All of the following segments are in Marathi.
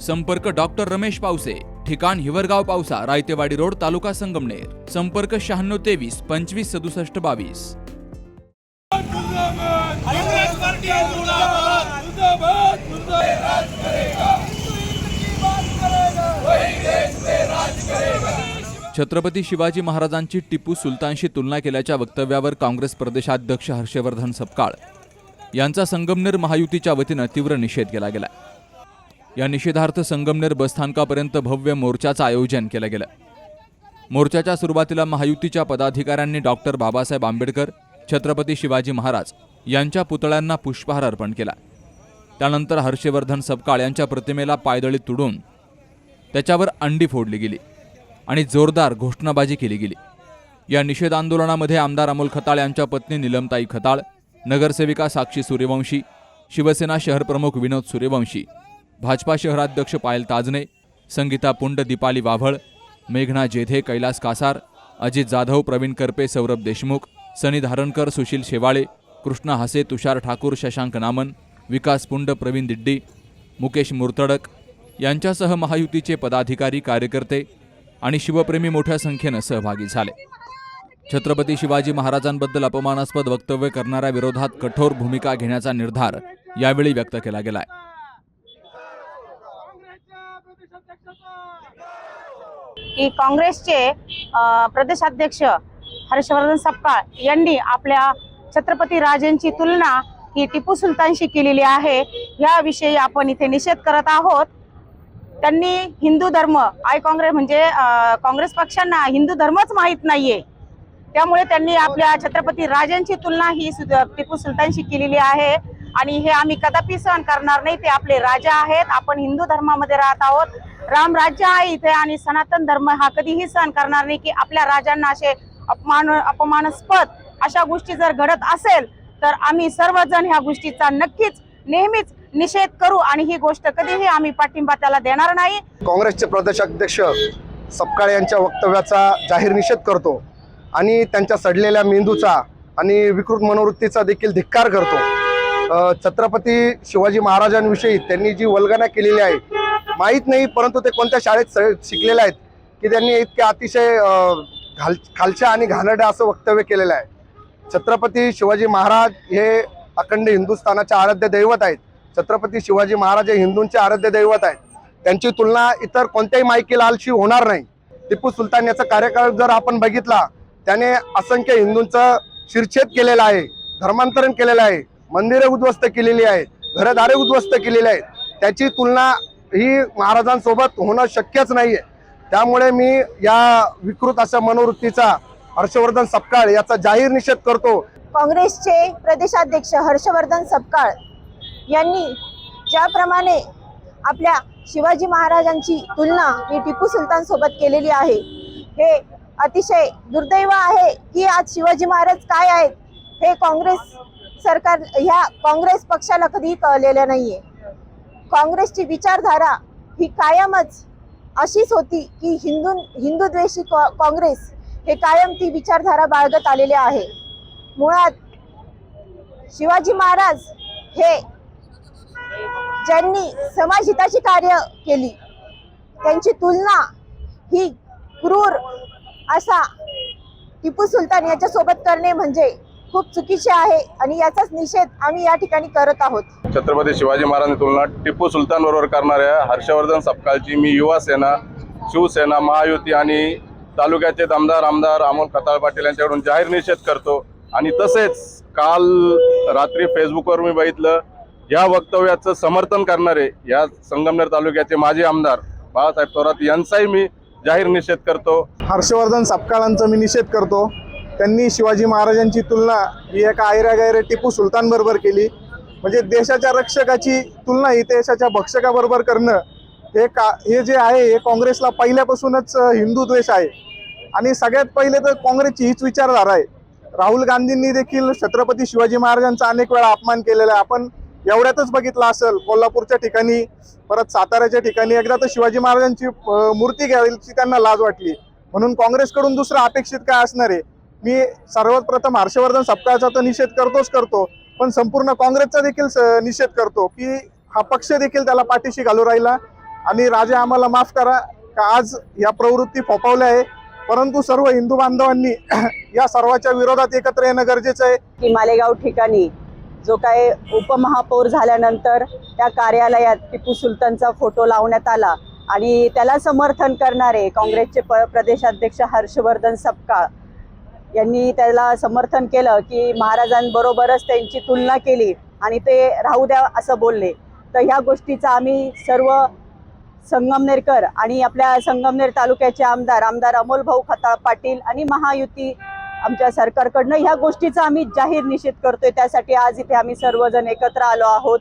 संपर्क डॉक्टर रमेश पावसे ठिकाण हिवरगाव पावसा रायतेवाडी रोड तालुका संगमनेर. संपर्क शहाण्णव तेवीस पंचवीस सदुसष्ट बावीस. छत्रपती शिवाजी महाराजांची टिपू सुलतानशी तुलना केल्याच्या वक्तव्यावर काँग्रेस प्रदेशाध्यक्ष हर्षवर्धन सपकाळ. यांचा संगमनेर महायुतीच्या वतीनं तीव्र निषेध केला गेला या निषेधार्थ संगमनेर बसस्थानकापर्यंत भव्य मोर्चाचं आयोजन केलं गेलं. मोर्चाच्या सुरुवातीला महायुतीच्या पदाधिकाऱ्यांनी डॉक्टर बाबासाहेब आंबेडकर छत्रपती शिवाजी महाराज यांच्या पुतळ्यांना पुष्पहार अर्पण केला. त्यानंतर हर्षवर्धन सपकाळ यांच्या प्रतिमेला पायदळी तुडून त्याच्यावर अंडी फोडली गेली आणि जोरदार घोषणाबाजी केली गेली. या निषेध आंदोलनामध्ये आमदार अमोल खताळ यांच्या पत्नी निलमताई खताळ नगरसेविका साक्षी सूर्यवंशी शिवसेना शहर प्रमुख विनोद सूर्यवंशी भाजपा शहराध्यक्ष पायल ताजने संगीता पुंड दीपाली वाभळ मेघना जेधे कैलास कासार अजित जाधव प्रवीण करपे सौरभ देशमुख सनी धारणकर सुशील शेवाळे कृष्णा हसे तुषार ठाकूर शशांक नामन विकास पुंड प्रवीण दिड्डी मुकेश मुर्तडक यांच्यासह महायुतीचे पदाधिकारी कार्यकर्ते आणि शिवप्रेमी मोठ्या संख्येनं सहभागी झाले. छत्रपती शिवाजी महाराजांबद्दल अपमानास्पद वक्तव्य करणाऱ्या विरोधात कठोर भूमिका घेण्याचा निर्धार यावेळी व्यक्त केला गेलाय. की काँग्रेसचे प्रदेशाध्यक्ष हर्षवर्धन सपकाळ यांनी आपल्या छत्रपती राजांची तुलना ही टिपू सुलतानशी केलेली आहे. याविषयी आपण इथे निषेध करत आहोत. त्यांनी हिंदू धर्म आय काँग्रेस म्हणजे काँग्रेस पक्षांना हिंदू धर्मच माहीत नाहीये. त्यामुळे त्यांनी आपल्या छत्रपती राजांची तुलना ही टिपू सुलतानशी केलेली आहे. आणि हे आम्ही कदापि सहन करणार नाही ते आपले राजा आहेत आपण हिंदू धर्मामध्ये राहत आहोत. राम राज्य आहे इथे आणि सनातन धर्म हा कधीही सहन करणार नाही की आपल्या राजांना असे अपमान अपमानास्पद अशा गोष्टी जर घडत असेल तर आम्ही सर्वजण ह्या गोष्टीचा नक्कीच नेहमीच निषेध करू आणि ही गोष्ट कधीही आम्ही पाठिंबा त्याला देणार नाही. काँग्रेसचे प्रदेशाध्यक्ष सपकाळे यांच्या वक्तव्याचा जाहीर निषेध करतो आणि त्यांच्या सडलेल्या मेंदूचा आणि विकृत मनोवृत्तीचा देखील धिक्कार करतो. छत्रपती शिवाजी महाराजांविषयी त्यांनी जी वल्गना केलेली आहे माहीत नाही परंतु ते कोणत्या शाळेत स- शिकलेले आहेत की त्यांनी इतके अतिशय घाल खालच्या आणि घाणड्या असं वक्तव्य केलेलं आहे. छत्रपती शिवाजी महाराज हे अखंड हिंदुस्थानाचे आराध्य दैवत आहेत. छत्रपती शिवाजी महाराज हे हिंदूंचे आराध्य दैवत आहेत. त्यांची तुलना इतर कोणत्याही मायकी लालशी होणार नाही. टिपू सुलतान याचा कार्यकाळ जर आपण बघितला त्याने असंख्य हिंदूंचं शिरछेद केलेला आहे धर्मांतरण केलेलं आहे. मंदिरे उद्ध्वस्त केलेली आहेत घरदारे उद्ध्वस्त केलेली आहेत. त्याची तुलना ही महाराजांसोबत होणं शक्यच नाहीये. त्यामुळे मी या विकृत अशा मनोवृत्तीचा हर्षवर्धन सपकाळ याचा जाहीर निषेध करतो. काँग्रेसचे प्रदेशाध्यक्ष हर्षवर्धन सपकाळ यांनी ज्याप्रमाणे आपल्या शिवाजी महाराजांची तुलना ही टिपू सुलतान सोबत केलेली आहे हे अतिशय दुर्दैव आहे की आज शिवाजी महाराज काय आहेत हे काँग्रेस सरकार ह्या काँग्रेस पक्षाला कधीही कळलेलं नाहीये. काँग्रेसची विचारधारा ही कायमच अशीच होती की हिंदू हिंदुद्वेषी काँग्रेस हे कायम ती विचारधारा बाळगत आलेले आहे. मुळात शिवाजी महाराज हे ज्यांनी समाजहिताची कार्य केली त्यांची तुलना ही क्रूर असा टिपू सुलतान याच्यासोबत करणे म्हणजे खूप चुकीचे आहे आणि याचाच निषेध आम्ही या ठिकाणी करत आहोत. छत्रपती शिवाजी महाराजांची तुलना टिपू सुलतान बरोबर करणाऱ्या हर्षवर्धन सपकाळची मी युवा सेना शिवसेना महायुती आणि तालुक्याचे आमदार आमदार अमोल खताळ पाटील यांच्याकडून जाहीर निषेध करतो. आणि तसेच काल रात्री फेसबुकवर मी बघितलं या वक्तव्याचं समर्थन करणारे या संगमनेर तालुक्याचे माजी आमदार बाळासाहेब थोरात यांचाही मी जाहीर निषेध करतो. हर्षवर्धन सपकाळांचा मी निषेध करतो. त्यांनी शिवाजी महाराजांची तुलना ही एका आयऱ्या गायऱ्या टिपू सुलतान बरोबर केली. म्हणजे देशाच्या रक्षकाची तुलना ही देशाच्या भक्षकाबरोबर करणं हे का हे जे आहे हे काँग्रेसला पहिल्यापासूनच हिंदू द्वेष आहे. आणि सगळ्यात पहिले तर काँग्रेसची हीच विचारधारा आहे. राहुल गांधींनी देखील छत्रपती शिवाजी महाराजांचा अनेक वेळा अपमान केलेला आहे. आपण एवढ्यातच बघितलं असेल कोल्हापूरच्या ठिकाणी परत साताऱ्याच्या ठिकाणी एकदा तर शिवाजी महाराजांची मूर्ती घ्यायची त्यांना लाज वाटली. म्हणून काँग्रेसकडून दुसरं अपेक्षित काय असणार आहे? मी सर्वात प्रथम हर्षवर्धन सप्ताहाचा तर निषेध करतोच करतो पण संपूर्ण काँग्रेसचा देखील स- निषेध करतो की हा पक्ष देखील त्याला पाठीशी घालू राहिला. आणि राजा आम्हाला माफ करा का आज या प्रवृत्ती फोपावल्या आहे. परंतु सर्व हिंदू बांधवांनी या सर्वाच्या विरोधात एकत्र येणं गरजेचं आहे. की मालेगाव ठिकाणी जो काय उपमहापौर झाल्यानंतर त्या कार्यालयात टिपू सुलतानचा फोटो लावण्यात आला. आणि त्याला समर्थन करणारे काँग्रेसचे प प्रदेशाध्यक्ष हर्षवर्धन सपकाळ यांनी त्याला समर्थन केलं की महाराजांबरोबरच त्यांची तुलना केली आणि ते राहू द्या असं बोलले. तर ह्या गोष्टीचा आम्ही सर्व संगमनेरकर आणि आपल्या संगमनेर तालुक्याचे आमदार आमदार अमोल भाऊ खताळ पाटील आणि महायुती आमच्या सरकारकडनं ह्या गोष्टीचा आम्ही जाहीर निषेध करतोय. त्यासाठी आज इथे आम्ही सर्वजण एकत्र आलो आहोत.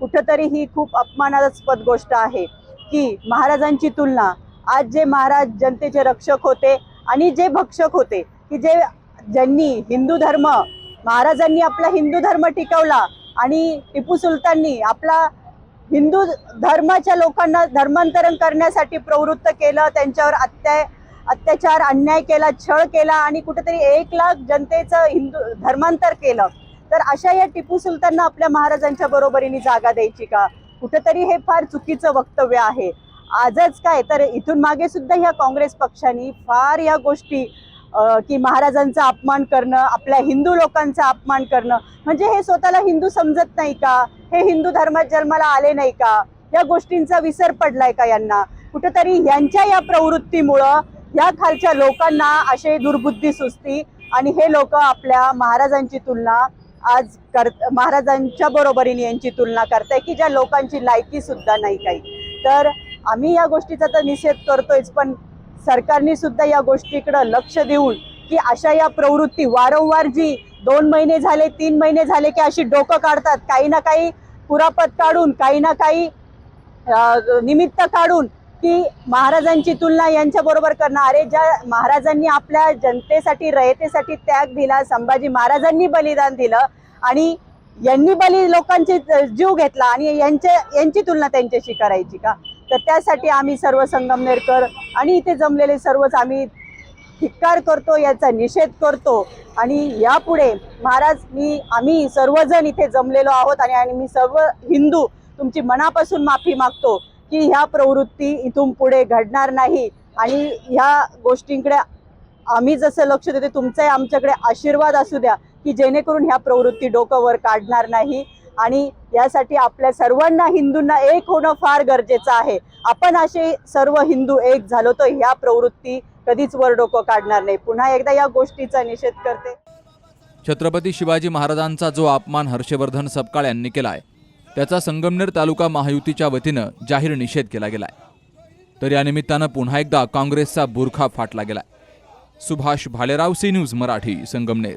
कुठंतरी ही खूप अपमानास्पद गोष्ट आहे की महाराजांची तुलना आज जे महाराज जनतेचे रक्षक होते आणि जे भक्षक होते की जे ज्यांनी हिंदू धर्म महाराजांनी आपला हिंदू धर्म टिकवला आणि टिपू सुलताननी आपला हिंदू धर्माच्या लोकांना धर्मांतरण करण्यासाठी प्रवृत्त केलं त्यांच्यावर अत्याय अत्याचार अन्याय केला छळ केला आणि कुठेतरी एक लाख जनतेचं हिंदू धर्मांतर केलं. तर अशा या टिपू सुलतानना आपल्या महाराजांच्या बरोबरीने जागा द्यायची का? कुठेतरी हे फार चुकीचं वक्तव्य आहे. आजच काय? तर इथून मागे सुद्धा ह्या काँग्रेस पक्षाने फार या गोष्टी की महाराजांचा अपमान करणं आपल्या हिंदू लोकांचा अपमान करणं. म्हणजे हे स्वतःला हिंदू समजत नाही का? हे हिंदू धर्मात जन्माला आले नाही का? या गोष्टींचा विसर पडलाय का यांना? कुठंतरी यांच्या या प्रवृत्तीमुळं या खालच्या लोकांना असे दुर्बुद्धी सुचती आणि हे लोक आपल्या महाराजांची तुलना आज कर महाराजांच्या बरोबरीने यांची तुलना करताय की ज्या लोकांची लायकी सुद्धा नाही काही. तर आम्ही या गोष्टीचा तर निषेध करतोयच पण सरकारने सुद्धा या गोष्टीकडे लक्ष देऊन की अशा या प्रवृत्ती वारंवार जी दोन महिने झाले तीन महिने झाले की अशी डोकं काढतात काही ना काही पुरापत काढून काही ना काही निमित्त काढून की महाराजांची तुलना यांच्या बरोबर करणं. अरे ज्या महाराजांनी आपल्या जनतेसाठी रयतेसाठी त्याग दिला संभाजी महाराजांनी बलिदान दिलं आणि यांनी बली लोकांचे जीव घेतला आणि यांच्या यांची तुलना त्यांच्याशी करायची का? तर त्यासाठी आम्ही सर्व संगमनेरकर आणि इथे जमलेले सर्वच आम्ही धिक्कार करतो याचा निषेध करतो. आणि यापुढे महाराज मी आम्ही सर्वजण इथे जमलेलो आहोत आणि आणि मी सर्व हिंदू तुमची मनापासून माफी मागतो की ह्या प्रवृत्ती इथून पुढे घडणार नाही. आणि ह्या गोष्टींकडे आम्ही जसं लक्ष देतो तुमचाही आमच्याकडे आशीर्वाद असू द्या की जेणेकरून ह्या प्रवृत्ती डोकं वर काढणार नाही. आणि यासाठी आपल्या सर्वांना हिंदूंना एक होणं फार गरजेचं आहे. आपण असे सर्व हिंदू एक झालो तर ह्या प्रवृत्ती कधीच वर डोकं काढणार नाही. पुन्हा एकदा या गोष्टीचा निषेध करते. छत्रपती शिवाजी महाराजांचा जो अपमान हर्षवर्धन सपकाळ यांनी केलाय त्याचा संगमनेर तालुका महायुतीच्या वतीनं जाहीर निषेध केला गेलाय. तर या निमित्तानं पुन्हा एकदा काँग्रेसचा बुरखा फाटला गेलाय. Subhash Bhalerao C news Marathi Sangamner.